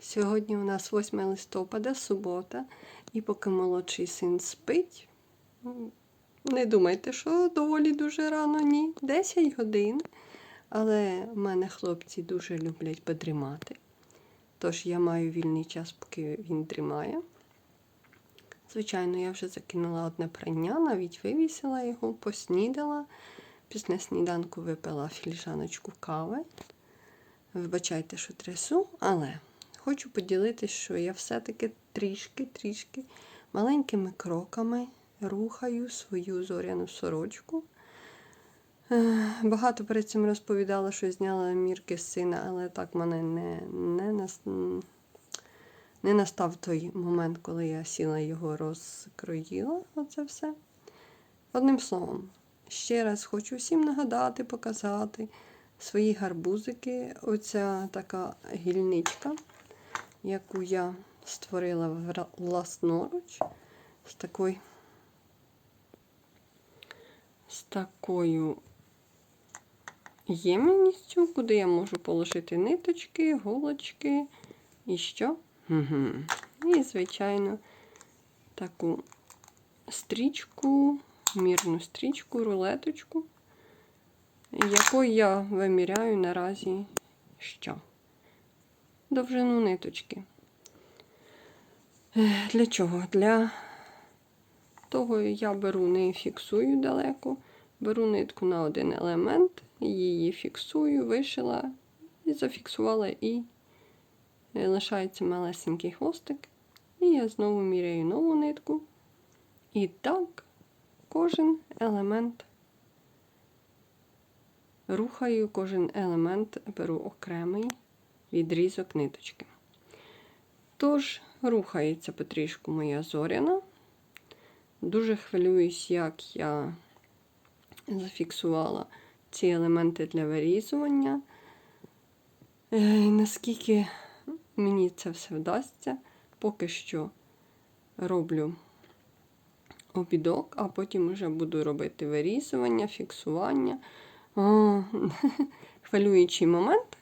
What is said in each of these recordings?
Сьогодні у нас 8 листопада, субота, і поки молодший син спить, не думайте, що доволі дуже рано, ні. 10 годин. Але в мене хлопці дуже люблять подрімати. Тож я маю вільний час, поки він дрімає. Звичайно, я вже закинула одне прання, навіть вивісила його, поснідала. Після сніданку випила філіжаночку кави. Вибачайте, що трясу, але хочу поділитися, що я все-таки трішки-трішки маленькими кроками рухаю свою зоряну сорочку. Е, Багато перед цим розповідала, що зняла мірки з сина, але так мене не, не, не настав той момент, коли я сіла його розкроїла. Оце все. Одним словом, ще раз хочу всім нагадати, показати свої гарбузики. Оця така гільничка, яку я створила власноруч з такою, з такою ємністю, куди я можу положити ниточки, голочки і що? Угу. І, звичайно, таку стрічку, мірну стрічку, рулеточку, якою я виміряю наразі що? Довжину ниточки. Для чого? Для того я беру, не фіксую далеко, беру нитку на один елемент, її фіксую, вишила і зафіксувала, і лишається малесенький хвостик. І я знову міряю нову нитку. І так кожен елемент рухаю, кожен елемент беру окремий відрізок ниточки. Тож, рухається потрішку моя зоряна. Дуже хвилююсь, як я зафіксувала ці елементи для вирізування. Е, наскільки мені це все вдасться, поки що роблю обідок, а потім вже буду робити вирізування, фіксування. О, хвилюючий момент.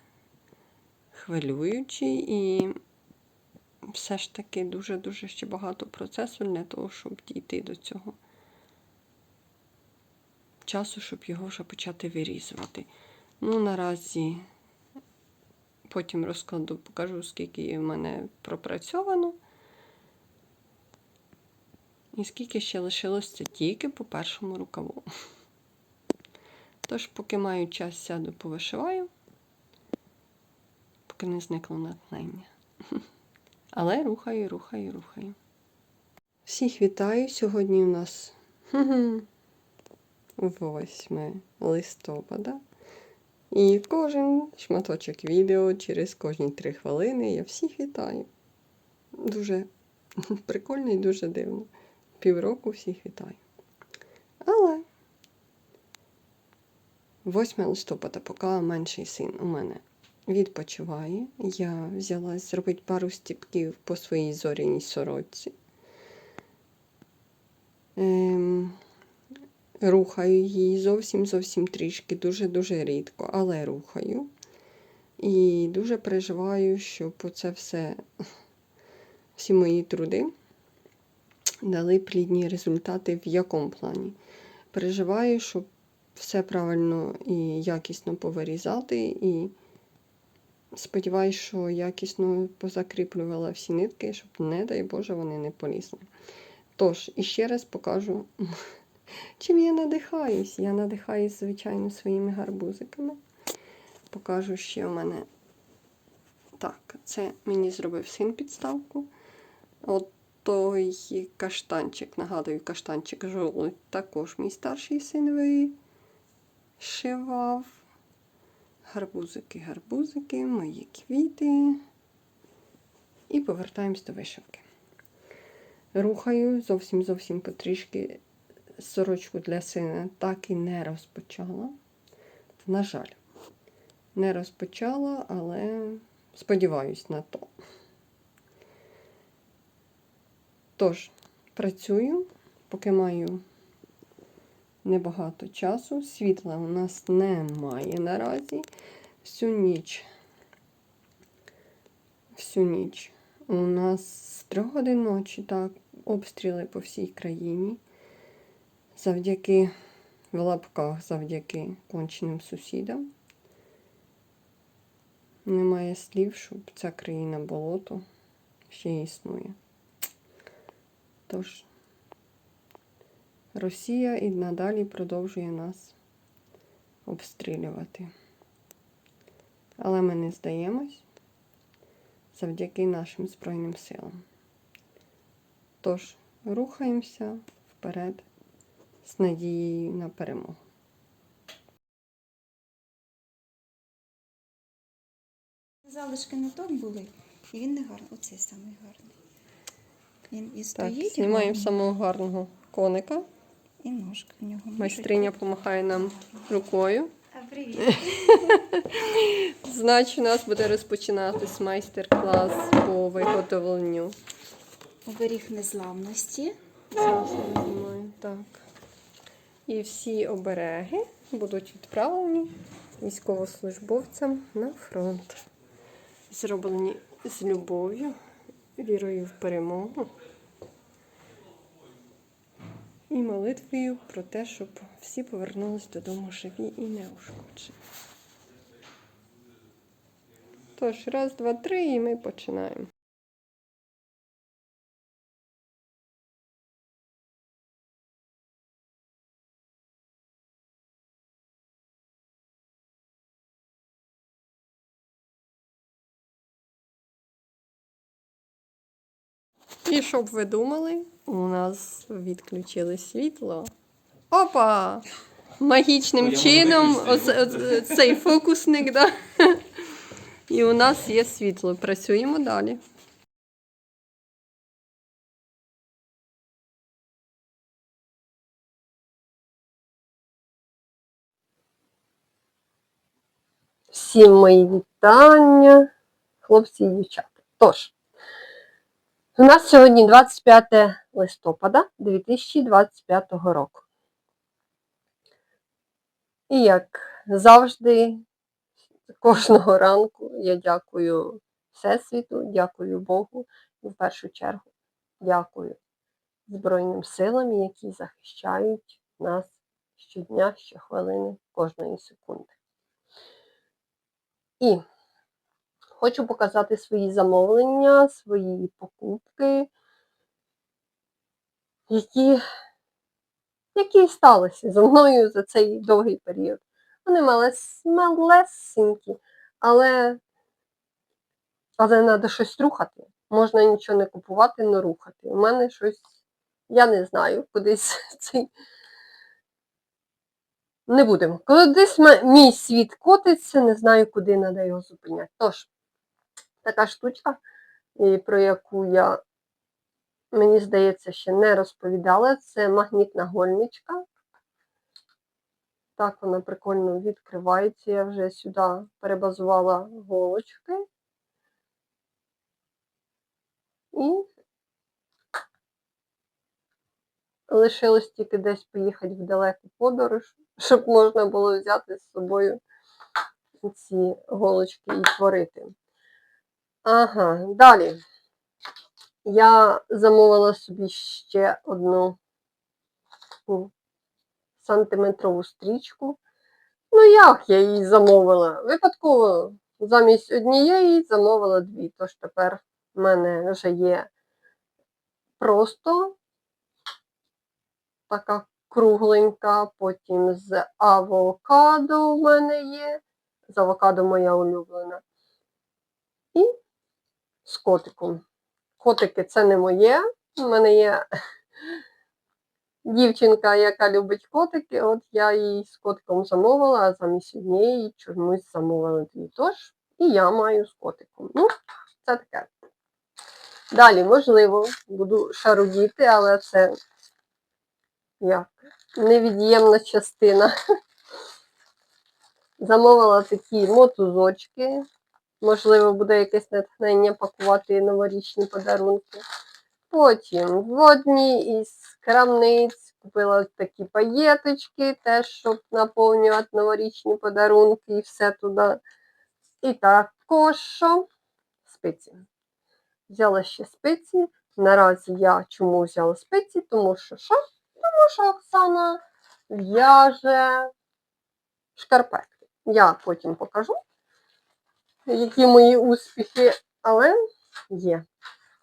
Хвилюючий і все ж таки дуже-дуже ще багато процесу для того, щоб дійти до цього часу, щоб його вже почати вирізувати. Ну, наразі потім розкладу, покажу, скільки в мене пропрацьовано. І скільки ще лишилося тільки по першому рукаву. Тож, поки маю час, сяду повишиваю, поки не зникло натхнення. Але рухаю, рухаю, рухаю. Всіх вітаю! Сьогодні у нас 8 листопада. І кожен шматочок відео через кожні 3 хвилини я всіх вітаю. Дуже прикольно і дуже дивно. Півроку всіх вітаю. Але 8 листопада, поки менший син у мене відпочиває, я взялась зробити пару стіпків по своїй зоряній сорочці. Ем, рухаю її зовсім зовсім трішки, дуже-дуже рідко, але рухаю. І дуже переживаю, щоб це все, всі мої труди дали плідні результати в якому плані. Переживаю, щоб все правильно і якісно повирізати, і сподіваюся, що якісно позакріплювала всі нитки, щоб, не дай Боже, вони не полізли. Тож, іще раз покажу, чим я надихаюсь. Я надихаюсь, звичайно, своїми гарбузиками. Покажу ще в мене. Так, це мені зробив син підставку. От той каштанчик, нагадую, каштанчик жолудь, також мій старший син вишивав. Гарбузики, гарбузики, мої квіти. І повертаємось до вишивки. Рухаю зовсім зовсім потрішки сорочку для сина так і не розпочала. На жаль, не розпочала, але сподіваюсь на то. Тож, працюю, поки маю небагато часу. Світла у нас немає наразі. Всю ніч всю ніч. У нас з трьох годин ночі так, обстріли по всій країні. Завдяки в лапках, завдяки конченим сусідам. Немає слів, щоб ця країна болото ще існує. Тож, Росія і надалі продовжує нас обстрілювати. Але ми не здаємось завдяки нашим Збройним силам. Тож, рухаємося вперед з надією на перемогу. Залишки на тому були, і він не гарний. Оцей самий гарний. Він і Так, стоїть, знімаємо гарний, самого гарного коника. І ножки в нього. Майстриня помахає нам рукою. А привіт. Значить, у нас буде розпочинатись майстер-клас по виготовленню. Оберіг незламності. Так. І всі обереги будуть відправлені військовослужбовцям на фронт. Зроблені з любов'ю, вірою в перемогу і молитвою про те, щоб всі повернулись додому живі і неушкоджені. Тож, раз, два, три, і ми починаємо. І щоб ви думали, у нас відключили світло. Опа! Магічним Ой, чином цей фокусник, да? І у нас є світло. Працюємо далі. Всім мої вітання, хлопці і дівчата. Тож, у нас сьогодні 25 листопада 2025 року. І як завжди, кожного ранку я дякую Всесвіту, дякую Богу і в першу чергу дякую Збройним силам, які захищають нас щодня, щохвилини, кожної секунди. І хочу показати свої замовлення, свої покупки, які, які сталися зі мною за цей довгий період. Вони малес, малесенькі, але, але треба щось рухати. Можна нічого не купувати, не рухати. У мене щось, я не знаю, кудись цей. Не будемо. Кудись мій світ котиться, не знаю, куди треба його зупиняти. Тож, така штучка, про яку я, мені здається, ще не розповідала, це магнітна гольничка. Так вона прикольно відкривається. Я вже сюди перебазувала голочки. І лишилось тільки десь поїхати в далеку подорож, щоб можна було взяти з собою ці голочки і творити. Ага, далі. Я замовила собі ще одну сантиметрову стрічку. Ну, як я її замовила? Випадково замість однієї замовила дві. Тож тепер в мене вже є просто така кругленька, потім з авокадо в мене є. З авокадо моя улюблена. І з котиком. Котики це не моє. У мене є дівчинка, яка любить котики. От я її з котиком замовила, а замість однієї чомусь замовила дві. Тож, і я маю з котиком. Ну, це таке. Далі, можливо, буду шарудіти, але це як невід'ємна частина. Замовила такі мотузочки. Можливо, буде якесь натхнення пакувати новорічні подарунки. Потім в одній із крамниць купила такі паєточки, теж, щоб наповнювати новорічні подарунки і все туди. І також спиці. Взяла ще спиці. Наразі я чому взяла спиці? Тому що що? Тому що Оксана в'яже шкарпетки. Я потім покажу, які мої успіхи, але є.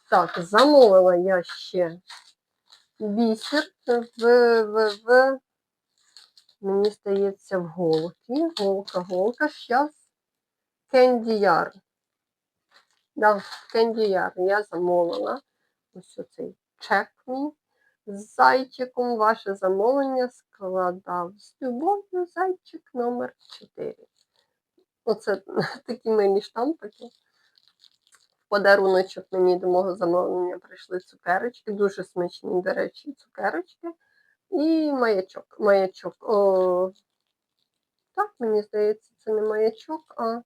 Так, замовила я ще бісер в, в, в мені здається, в голки. Голка, голка. Зараз кендіяр. Да, кендіяр. Я замовила. Ось оцей чек мій. З зайчиком ваше замовлення складав з любов'ю зайчик номер 4. Оце такі милі штампики. В подаруночок мені до мого замовлення прийшли цукерочки, дуже смачні, до речі, цукерочки. І маячок. Маячок. О, так, мені здається, це не маячок, а.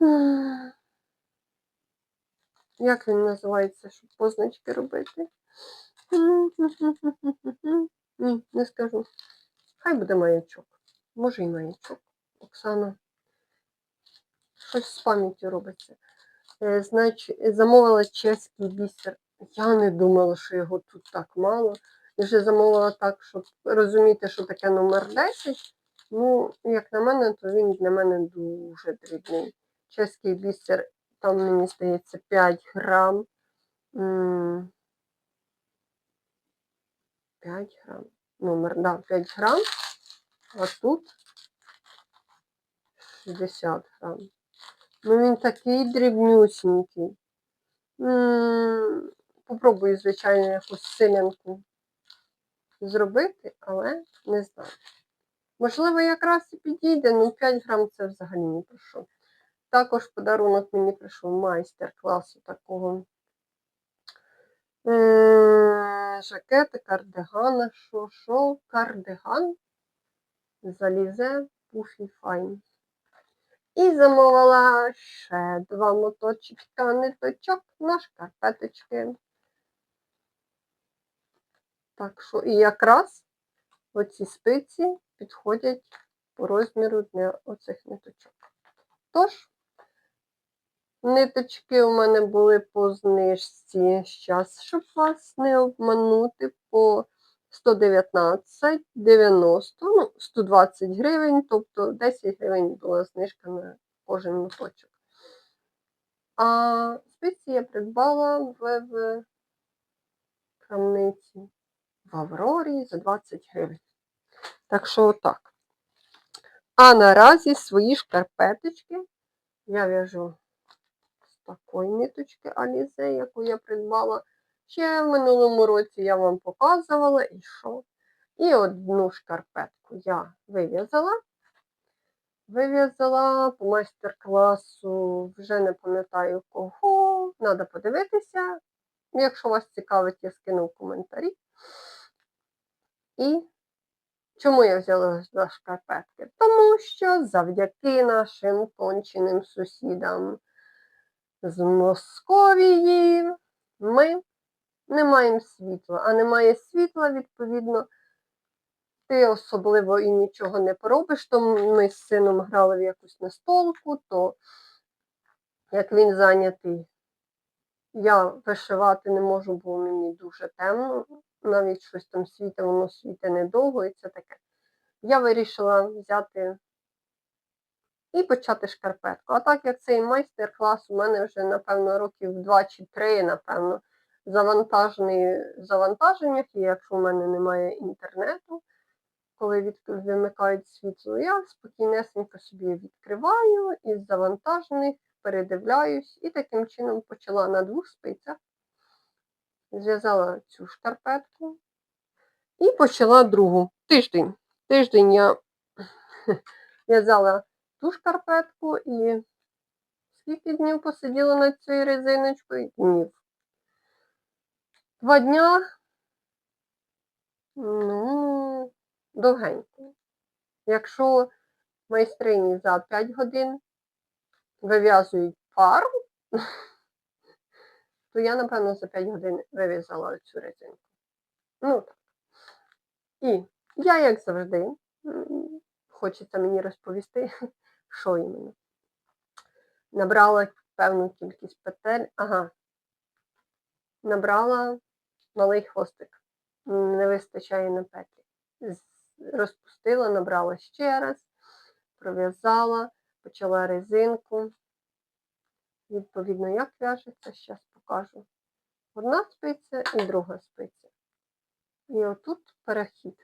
Як він називається, щоб позначки робити? Ні, не скажу. Хай буде маячок. Може і маячок. Оксана. Щось з пам'яттю робиться. Е, Значить, замовила чеський бісер. Я не думала, що його тут так мало. І вже замовила так, щоб розуміти, що таке номер 10. Ну, як на мене, то він для мене дуже дрібний. Чеський бісер, там, мені здається, 5 грам. 5 грам. Номер, да, 5 грам. А тут 60 грам. Ну, він такий дрібнюсінький. Попробую, звичайно, якусь силянку зробити, але не знаю. Можливо, якраз і підійде, ну 5 грам це взагалі не що. Також подарунок мені прийшов майстер-класу такого жакети, кардигана, що, що, кардиган, залізе, пуфі файн. І замовила ще два моточка ниточок на шкарпеточки. Так що і якраз оці спиці підходять по розміру для оцих ниточок. Тож, ниточки у мене були по знижці зараз, щоб вас не обманути, по 119,90, ну, 120 гривень, тобто 10 гривень була знижка на кожен моточок. А спиці я придбала в, в крамниці в Аврорі за 20 гривень. Так що отак. А наразі свої шкарпеточки я в'яжу з такої ниточки Alize, яку я придбала. Ще в минулому році я вам показувала і що. І одну шкарпетку я вив'язала. Вив'язала по майстер-класу, вже не пам'ятаю кого. Треба подивитися. Якщо вас цікавить, я скину в коментарі. І чому я взяла за шкарпетки? Тому що завдяки нашим конченим сусідам з Московії ми не маємо світла. А немає світла, відповідно, ти особливо і нічого не поробиш. То ми з сином грали в якусь настолку, то як він зайнятий, я вишивати не можу, бо мені дуже темно. Навіть щось там світе, воно світе недовго і це таке. Я вирішила взяти і почати шкарпетку. А так як цей майстер-клас у мене вже, напевно, років 2 чи 3, напевно, завантаженнях, і якщо в мене немає інтернету, коли від... вимикають світло, я спокійнесенько собі відкриваю із завантажених, передивляюсь і таким чином почала на двох спицях. Зв'язала цю шкарпетку і почала другу. Тиждень. Тиждень я в'язала ту шкарпетку і скільки днів посиділа над цією резиночкою? Днів. Два дня. Ну, довгенько. Якщо майстрині за 5 годин вив'язують пару, то я, напевно, за 5 годин вив'язала цю резинку. Ну так. І я, як завжди, хочеться мені розповісти, що іменно. Набрала певну кількість петель. Ага. Набрала малий хвостик. Не вистачає на петлі. Розпустила, набрала ще раз, пров'язала, почала резинку. Відповідно, як в'яжеться, зараз покажу. Одна спиця і друга спиця. І отут перехід.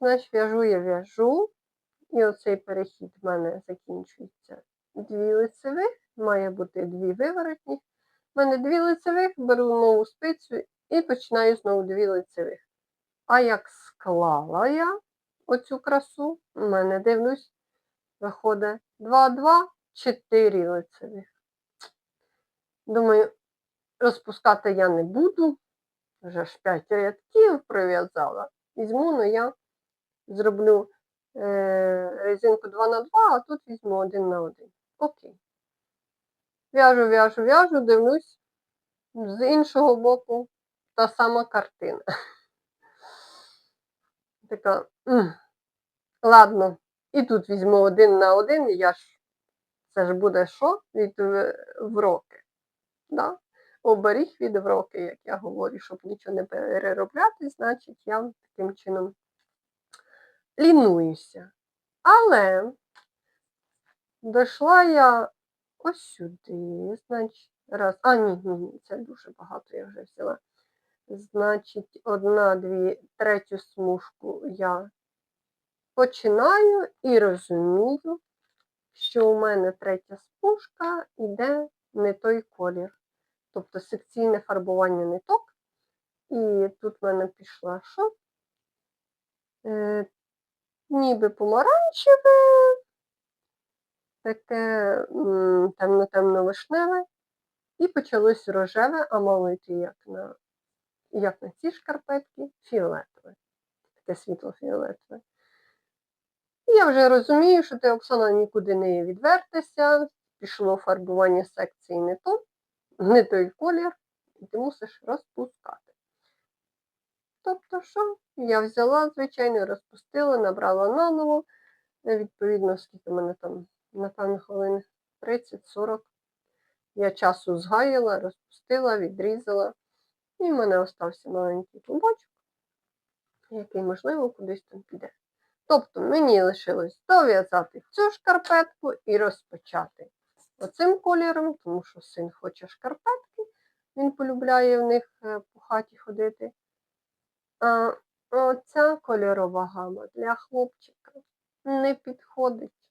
Значить, в'яжу я в'яжу. І оцей перехід в мене закінчується дві лицевих, має бути дві виворотні. У мене дві лицевих, беру нову спицю і починаю знову дві лицевих. А як склала я оцю красу, у мене дивлюсь, виходить 2, 2, 4 лицевих. Думаю, розпускати я не буду. Вже ж 5 рядків прив'язала. Візьму, ну я зроблю е, резинку 2 на 2, а тут візьму 1 на 1. Окей. В'яжу, в'яжу, в'яжу, дивлюсь. З іншого боку та сама картина. Така. Ладно, і тут візьму один на один, і я ж. Це ж буде що? Від вроки. Да? Оберіг від вроки, як я говорю, щоб нічого не переробляти, значить я таким чином лінуюся. Але дійшла я ось сюди, значить, раз. А, ні, ні, це дуже багато я вже взяла. Значить, одна, дві, третю смужку я починаю і розумію, що у мене третя смужка йде не той колір. Тобто секційне фарбування ниток. І тут в мене пішла що? Е, ніби помаранчеве, таке темно-темно-вишневе. І почалось рожеве, а мало йти як на, як на ці шкарпетки, фіолетове. Таке світло-фіолетове. І я вже розумію, що ти, Оксана, нікуди не відвертися, пішло фарбування секції не то, не той колір, і ти мусиш розпускати. Тобто, що? Я взяла, звичайно, розпустила, набрала наново. Відповідно, скільки в мене там, напевно, хвилин 30-40. Я часу згаяла, розпустила, відрізала. І в мене остався маленький клубочок, який, можливо, кудись там піде. Тобто мені лишилось дов'язати цю шкарпетку і розпочати оцим кольором, тому що син хоче шкарпетки, він полюбляє в них е, по хаті ходити. А оця кольорова гама для хлопчика не підходить.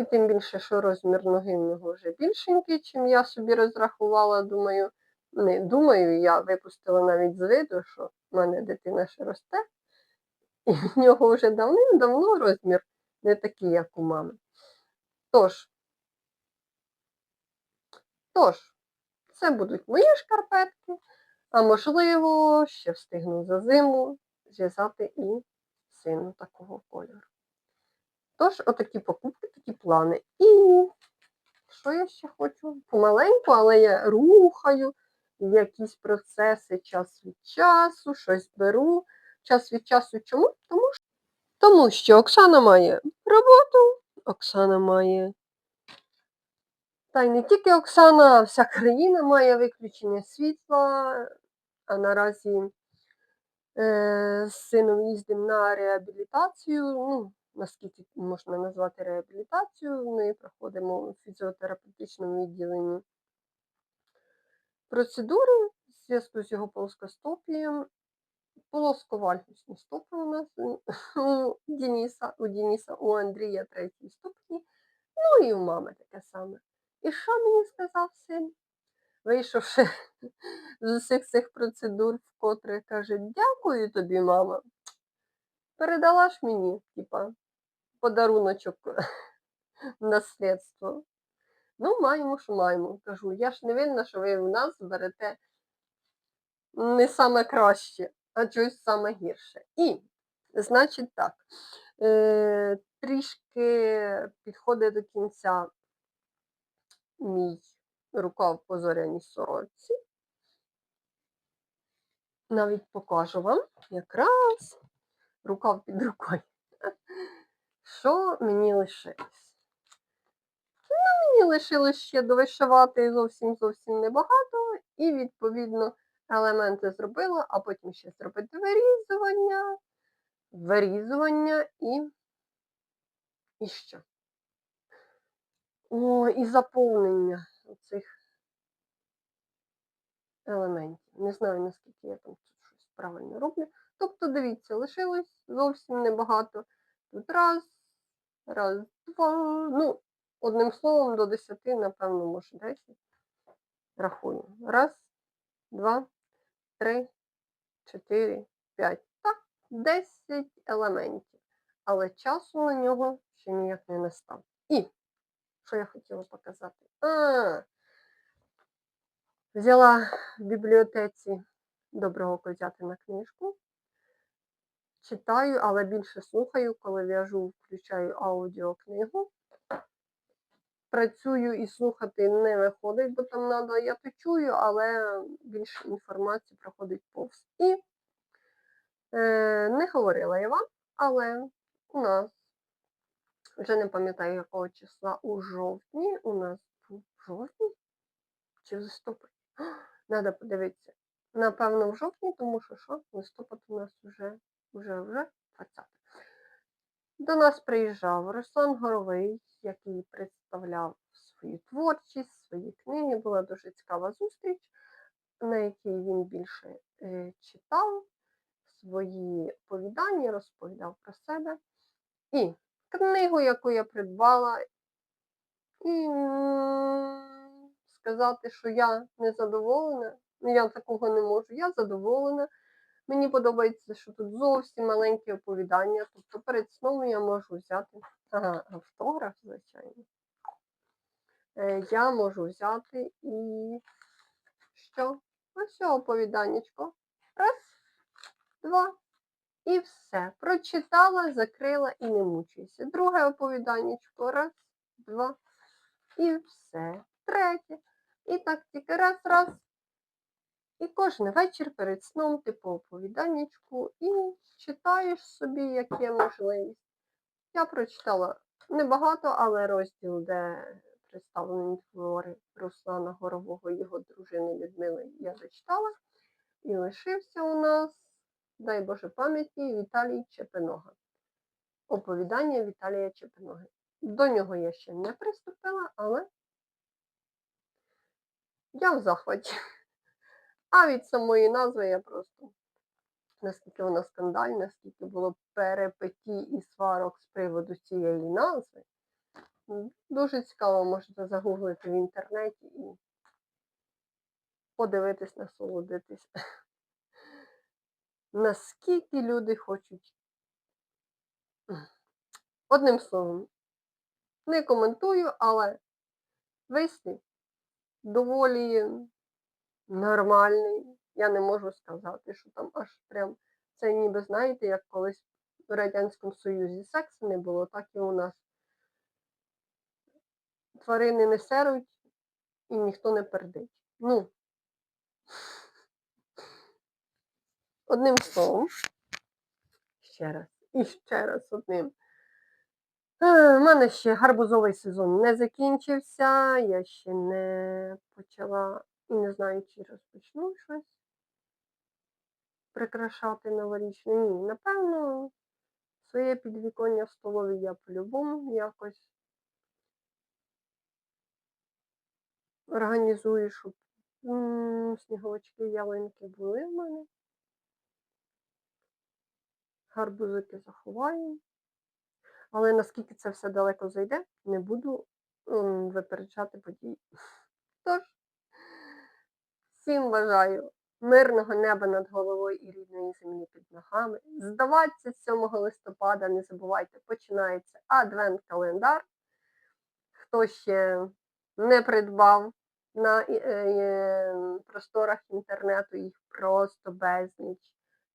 І тим більше, що розмір ноги в нього вже більшенький, чим я собі розрахувала, думаю, не думаю, я випустила навіть з виду, що в мене дитина ще росте, і в нього вже давним-давно розмір не такий, як у мами. Тож, тож, це будуть мої шкарпетки, а можливо, ще встигну за зиму зв'язати і сину такого кольору. Тож, отакі покупки, такі плани. І що я ще хочу? Помаленьку, але я рухаю якісь процеси час від часу, щось беру. Час від часу чому? Тому що, тому що Оксана має роботу, Оксана має. Та й не тільки Оксана, а вся країна має виключення світла, а наразі е, з сином їздимо на реабілітацію. Ну, наскільки можна назвати реабілітацію, ми проходимо у фізіотерапевтичному відділенні процедури в зв'язку з його плоскостопієм. Полосковальгусні стопи у нас у Дениса, у Дениса, у Андрія третій ступні, ну і у мами таке саме. І що мені сказав син? Вийшовши з усіх цих процедур, вкотре каже, дякую тобі, мама. Передала ж мені, типа, подаруночок наслідство. Ну, маємо, що маємо. Кажу, я ж не винна, що ви в нас берете не саме краще, а щось саме гірше. І, значить так, е, трішки підходить до кінця мій рукав по зоряній сорочці. Навіть покажу вам якраз рукав під рукою. Що мені лишилось? Мені лишилось ще довишивати зовсім зовсім небагато, і, відповідно, елементи зробила, а потім ще зробити вирізування, вирізування і. І що? О, і заповнення цих елементів. Не знаю, наскільки я там тут щось правильно роблю. Тобто, дивіться, лишилось зовсім небагато. Тут раз, раз, два. Ну, одним словом, до 10, напевно, може 10. Рахую. Раз, два, три, чотири, п'ять. Так, 10 елементів. Але часу на нього ще ніяк не настав. І що я хотіла показати? А, взяла в бібліотеці доброго козятина книжку. Читаю, але більше слухаю, коли в'яжу, включаю аудіокнигу. Працюю і слухати не виходить, бо там треба, я то чую, але більше інформації проходить повз. І е, не говорила я вам, але у нас, вже не пам'ятаю якого числа, у жовтні, у нас був жовтні чи в листопаді? Треба подивитися. Напевно, в жовтні, тому що що, листопад у нас вже, вже, вже 20. До нас приїжджав Руслан Горовий, який представляв свою творчість, свої книги. Була дуже цікава зустріч, на якій він більше е, читав свої повідання, розповідав про себе. І книгу, яку я придбала, і сказати, що я не задоволена, ну, я такого не можу, я задоволена. Мені подобається, що тут зовсім маленьке оповідання. Тобто перед сном я можу взяти ага, автограф, звичайно. Е, Я можу взяти і що? Ось оповіданнячко. Раз, два. І все. Прочитала, закрила і не мучайся. Друге оповіданнячко. Раз, два. І все. Третє. І так тільки раз, раз. І кожен вечір перед сном ти по оповіданнячку і читаєш собі, як є можливість. Я прочитала небагато, але розділ, де представлені твори Руслана Горового і його дружини Людмили, я зачитала. І лишився у нас, дай Боже пам'яті, Віталій Чепинога. Оповідання Віталія Чепиноги. До нього я ще не приступила, але я в захваті. А від самої назви я просто, наскільки вона скандальна, скільки було перепиті і сварок з приводу цієї назви. Дуже цікаво, можете загуглити в інтернеті і подивитись, насолодитись. Наскільки люди хочуть. Одним словом, не коментую, але вислів доволі нормальний. Я не можу сказати, що там аж прям це ніби, знаєте, як колись в Радянському Союзі сексу не було, так і у нас. Тварини не серуть і ніхто не пердить. Ну, одним словом, ще раз, і ще раз одним. Е, У мене ще гарбузовий сезон не закінчився, я ще не почала і не знаю, чи розпочну щось прикрашати новорічне. Ні, напевно, своє підвіконня в столові я по-любому якось організую, щоб м, сніговички, ялинки були в мене. Гарбузики заховаю. Але наскільки це все далеко зайде, не буду м, випереджати події. Тож, всім бажаю мирного неба над головою і рідної землі під ногами. Здаватися 7 листопада, не забувайте, починається адвент-календар. Хто ще не придбав на е, е, просторах інтернету, їх просто безліч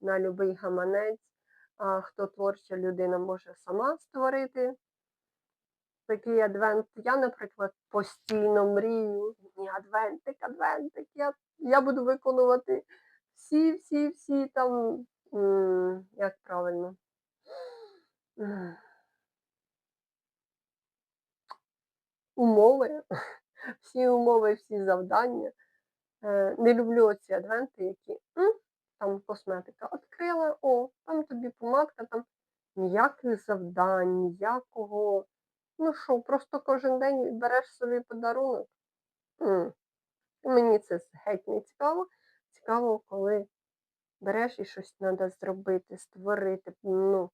на будь-який гаманець. А хто творча людина може сама створити такий адвент. Я, наприклад, постійно мрію. Ні, адвентик, адвентик. Я, я буду виконувати всі, всі, всі там, як правильно. Умови, всі умови, всі завдання. Е, Не люблю оці адвенти, які там косметика відкрила, о, там тобі помадка, там ніяких завдань, ніякого. Ну що, просто кожен день береш собі подарунок. М. Мені це геть не цікаво. Цікаво, коли береш і щось треба зробити, створити, ну,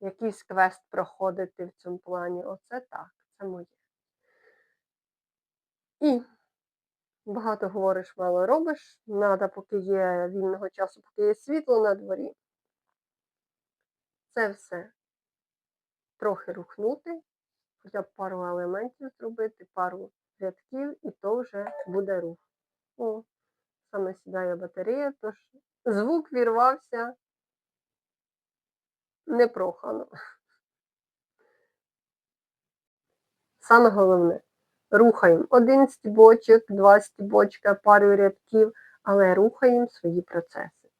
якийсь квест проходити в цьому плані. Оце так, це моє. І багато говориш, мало робиш. Надо, поки є вільного часу, поки є світло на дворі. Це все трохи рухнути, хоча б пару елементів зробити, пару рядків, і то вже буде рух. О, саме сідає батарея, тож звук вірвався непрохано. Саме головне, рухаємо один стібочок, два стібочка, пару рядків, але рухаємо свої процеси.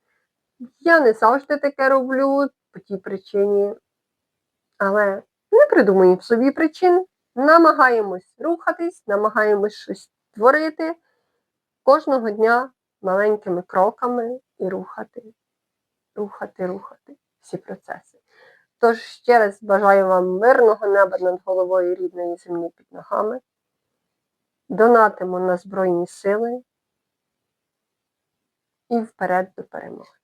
Я не завжди таке роблю по тій причині, але не придумуємо собі причин, намагаємось рухатись, намагаємось щось творити кожного дня маленькими кроками і рухати, рухати, рухати всі процеси. Тож ще раз бажаю вам мирного неба над головою рідної землі під ногами. Донатимо на Збройні Сили і вперед до перемоги.